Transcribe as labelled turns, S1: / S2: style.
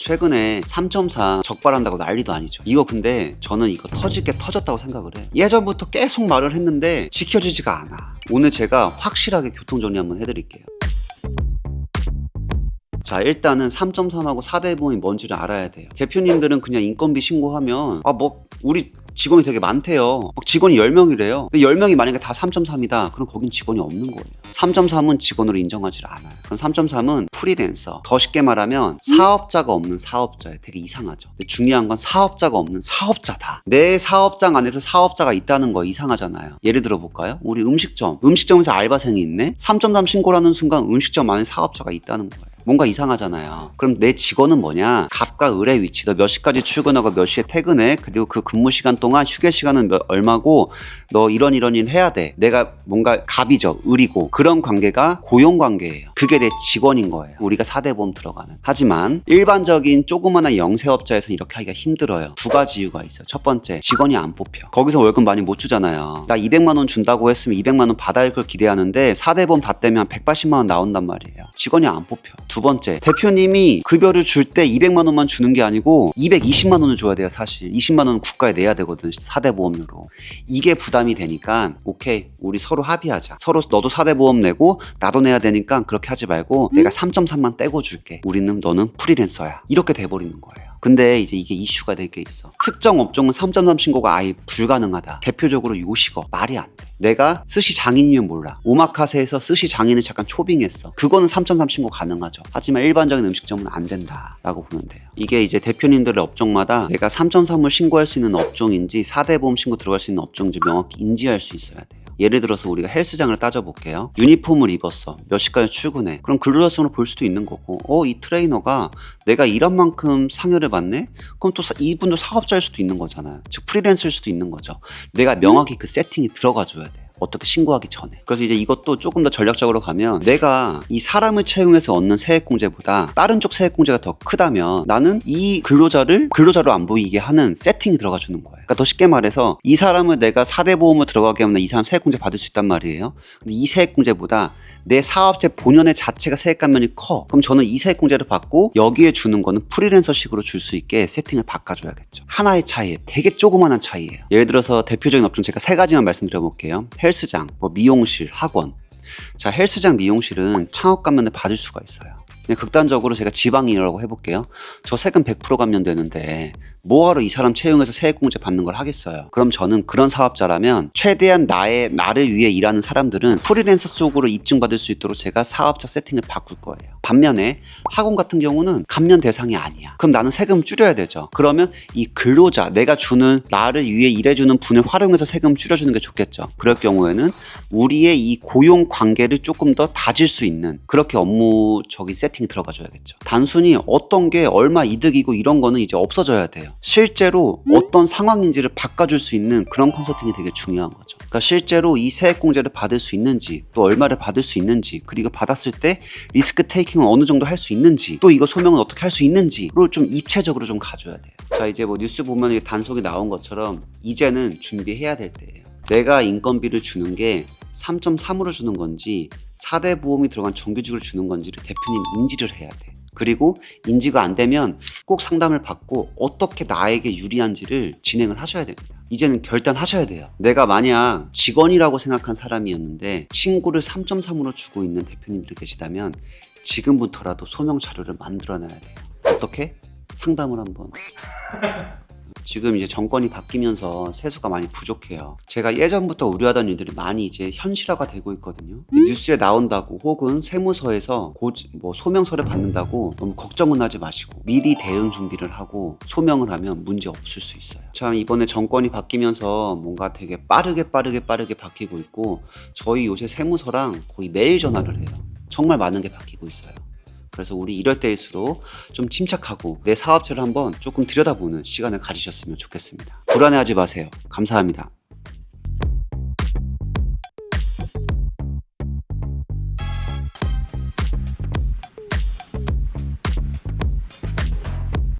S1: 최근에 3.4 적발한다고 난리도 아니죠. 이거 근데 저는 이거 터질 게 터졌다고 생각을 해. 예전부터 계속 말을 했는데 지켜지지가 않아. 오늘 제가 확실하게 교통정리 한번 해드릴게요. 자 일단은 3.3하고 4대 보험이 뭔지를 알아야 돼요 대표님들은 그냥 인건비 신고하면 아 뭐 우리 직원이 되게 많대요. 막 직원이 10명이래요. 근데 10명이 만약에 다 3.3이다. 그럼 거긴 직원이 없는 거예요. 3.3은 직원으로 인정하지 않아요. 그럼 3.3은 프리랜서. 더 쉽게 말하면 사업자가 없는 사업자예요. 되게 이상하죠. 중요한 건 사업자가 없는 사업자다. 내 사업장 안에서 사업자가 있다는 거 이상하잖아요. 예를 들어 볼까요? 우리 음식점. 음식점에서 알바생이 있네? 3.3 신고라는 순간 음식점 안에 사업자가 있다는 거예요 뭔가 이상하잖아요. 그럼 내 직원은 뭐냐? 갑과 을의 위치. 너 몇 시까지 출근하고 몇 시에 퇴근해? 그리고 그 근무 시간 동안 휴게 시간은 몇- 얼마고 너 이런 이런 일 해야 돼. 내가 뭔가 갑이죠. 을이고. 그런 관계가 고용 관계예요. 그게 내 직원인 거예요. 우리가 4대 보험 들어가는. 하지만 일반적인 조그마한 영세업자에서는 이렇게 하기가 힘들어요. 두 가지 이유가 있어요. 첫 번째, 직원이 안 뽑혀. 거기서 월급 많이 못 주잖아요. 나 200만 원 준다고 했으면 200만 원 받아야 걸 기대하는데 4대 보험 다 떼면 한 180만 원 나온단 말이에요. 직원이 안 뽑혀. 두 번째, 대표님이 급여를 줄 때 200만 원만 주는 게 아니고 220만 원을 줘야 돼요, 사실. 20만 원은 국가에 내야 되거든, 4대 보험료로. 이게 부담이 되니까 오케이, 우리 서로 합의하자. 서로 너도 4대 보험 내고 나도 내야 되니까 그렇게 하지 말고 내가 3.3만 떼고 줄게. 우리는 너는 프리랜서야. 이렇게 돼버리는 거예요. 근데 이제 이게 이슈가 될 게 있어. 특정 업종은 3.3 신고가 아예 불가능하다. 대표적으로 요식업. 말이 안 돼. 내가 스시 장인이면 몰라. 오마카세에서 스시 장인을 잠깐 초빙했어. 그거는 3.3 신고 가능하죠. 하지만 일반적인 음식점은 안 된다 라고 보면 돼요. 이게 이제 대표님들의 업종마다 내가 3.3을 신고할 수 있는 업종인지 4대 보험 신고 들어갈 수 있는 업종인지 명확히 인지할 수 있어야 돼요. 예를 들어서 우리가 헬스장을 따져볼게요. 유니폼을 입었어. 몇 시까지 출근해. 그럼 근로자성으로 볼 수도 있는 거고, 어, 이 트레이너가 내가 일한 만큼 상여를 받네? 그럼 또 사- 이분도 사업자일 수도 있는 거잖아요. 즉, 프리랜서일 수도 있는 거죠. 내가 명확히 그 세팅이 들어가 줘야 돼요. 어떻게 신고하기 전에. 그래서 이제 이것도 조금 더 전략적으로 가면 내가 이 사람을 채용해서 얻는 세액공제보다 다른 쪽 세액공제가 더 크다면 나는 이 근로자를 근로자로 안 보이게 하는 세팅이 들어가 주는 거예요. 그러니까 더 쉽게 말해서 이 사람을 내가 4대 보험을 들어가게 하면 이 사람 세액공제 받을 수 있단 말이에요. 근데 이 세액공제보다 내 사업체 본연의 자체가 세액 감면이 커. 그럼 저는 이 세액공제를 받고 여기에 주는 거는 프리랜서식으로 줄 수 있게 세팅을 바꿔줘야겠죠. 하나의 차이에 되게 조그만한 차이예요. 예를 들어서 대표적인 업종 제가 세 가지만 말씀드려볼게요. 헬스장, 뭐 미용실, 학원. 자, 헬스장, 미용실은 창업 감면을 받을 수가 있어요. 그냥 극단적으로 제가 지방인이라고 해볼게요. 저 세금 100% 감면되는데 뭐하러 이 사람 채용해서 세액공제 받는 걸 하겠어요. 그럼 저는 그런 사업자라면 최대한 나의 나를 위해 일하는 사람들은 프리랜서 쪽으로 입증받을 수 있도록 제가 사업자 세팅을 바꿀 거예요. 반면에 학원 같은 경우는 감면 대상이 아니야. 그럼 나는 세금 줄여야 되죠. 그러면 이 근로자 내가 주는 나를 위해 일해주는 분을 활용해서 세금 줄여주는 게 좋겠죠. 그럴 경우에는 우리의 이 고용 관계를 조금 더 다질 수 있는 그렇게 업무 적인 세팅 이 들어가줘야겠죠. 단순히 어떤 게 얼마 이득이고 이런 거는 이제 없어져야 돼요. 실제로 어떤 상황인지를 바꿔줄 수 있는 그런 컨설팅이 되게 중요한 거죠. 그러니까 실제로 이 세액공제를 받을 수 있는지 또 얼마를 받을 수 있는지 그리고 받았을 때 리스크 테이킹을 어느 정도 할 수 있는지 또 이거 소명은 어떻게 할 수 있는지를 좀 입체적으로 좀 가줘야 돼요. 자 이제 뭐 뉴스 보면 단속이 나온 것처럼 이제는 준비해야 될 때예요. 내가 인건비를 주는 게 3.3으로 주는 건지 4대 보험이 들어간 정규직을 주는 건지를 대표님 인지를 해야 돼. 그리고 인지가 안 되면 꼭 상담을 받고 어떻게 나에게 유리한지를 진행을 하셔야 됩니다. 이제는 결단하셔야 돼요. 내가 만약 직원이라고 생각한 사람이었는데 신고를 3.3으로 주고 있는 대표님들이 계시다면 지금부터라도 소명 자료를 만들어놔야 돼요. 어떻게? 상담을 한번. 지금 이제 정권이 바뀌면서 세수가 많이 부족해요. 제가 예전부터 우려하던 일들이 많이 이제 현실화가 되고 있거든요. 뉴스에 나온다고 혹은 세무서에서 고, 뭐 소명서를 받는다고 너무 걱정은 하지 마시고 미리 대응 준비를 하고 소명을 하면 문제 없을 수 있어요. 참 이번에 정권이 바뀌면서 뭔가 되게 빠르게 빠르게 빠르게 바뀌고 있고 저희 요새 세무서랑 거의 매일 전화를 해요. 정말 많은 게 바뀌고 있어요. 그래서 우리 이럴 때일수록 좀 침착하고 내 사업체를 한번 조금 들여다보는 시간을 가지셨으면 좋겠습니다. 불안해하지 마세요. 감사합니다.